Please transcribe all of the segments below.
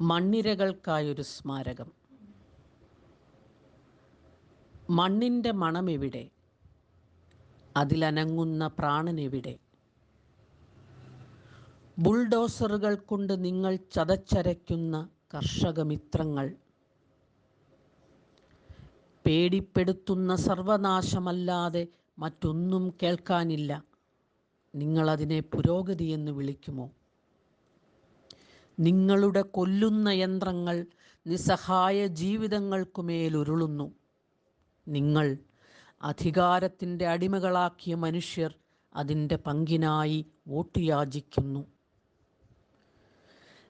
മണ്ണിരകൾക്കായൊരു സ്മാരകം. മണ്ണിന്റെ മണമെവിടെ അതിലനങ്ങുന്ന പ്രാണനെവിടെ ബുൾഡോസറുകൾ കൊണ്ട് നിങ്ങൾ ചതച്ചരയ്ക്കുന്ന കർഷകമിത്രങ്ങൾ. പേടിപ്പെടുത്തുന്ന സർവനാശമല്ലാതെ മറ്റൊന്നും കേൾക്കാനില്ല. നിങ്ങളതിനെ പുരോഗതി എന്ന് വിളിക്കുമോ? നിങ്ങളുടെ കൊല്ലുന്ന യന്ത്രങ്ങൾ നിസ്സഹായ ജീവിതങ്ങൾക്കുമേലുരുളുന്നു നിങ്ങൾ അധികാരത്തിന്റെ അടിമകളാക്കിയ മനുഷ്യർ അതിന്റെ പങ്കിനായി വോട്ട് യാചിക്കുന്നു.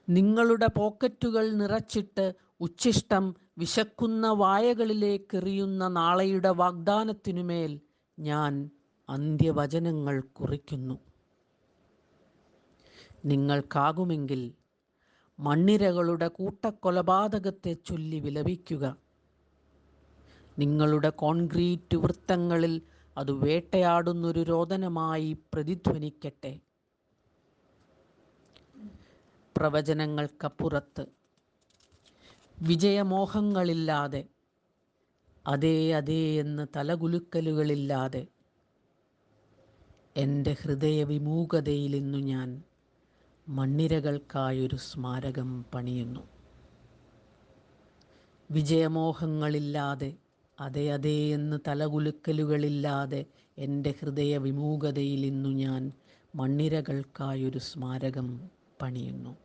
നിങ്ങളുടെ പോക്കറ്റുകൾ നിറച്ചിട്ട് ഉച്ഛിഷ്ടം വിശക്കുന്ന വായകളിലേക്കെറിയുന്ന നാളെയുടെ വാഗ്ദാനത്തിനുമേൽ ഞാൻ അന്ത്യവചനങ്ങൾ കുറിക്കുന്നു. നിങ്ങൾക്കാകുമെങ്കിൽ മണ്ണിരകളുടെ കൂട്ടക്കൊലപാതകത്തെ ചൊല്ലി വിലപിക്കുക. നിങ്ങളുടെ കോൺക്രീറ്റ് വൃത്തങ്ങളിൽ അത് വേട്ടയാടുന്നൊരു രോദനമായി പ്രതിധ്വനിക്കട്ടെ. പ്രവചനങ്ങൾക്കപ്പുറത്ത്. വിജയമോഹങ്ങളില്ലാതെ. അതേ അതേ എന്ന് തലകുലുക്കലുകളില്ലാതെ. എന്റെ ഹൃദയവിമൂകതയിൽ ഇന്നു ഞാൻ മണ്ണിരകൾക്കായൊരു സ്മാരകം പണിയുന്നു. വിജയമോഹങ്ങളില്ലാതെ അതെ അതേ എന്ന് തലകുലുക്കലുകളില്ലാതെ എന്റെ ഹൃദയ വിമൂകതയിൽ ഇന്നു ഞാൻ മണ്ണിരകൾക്കായൊരു സ്മാരകം പണിയുന്നു.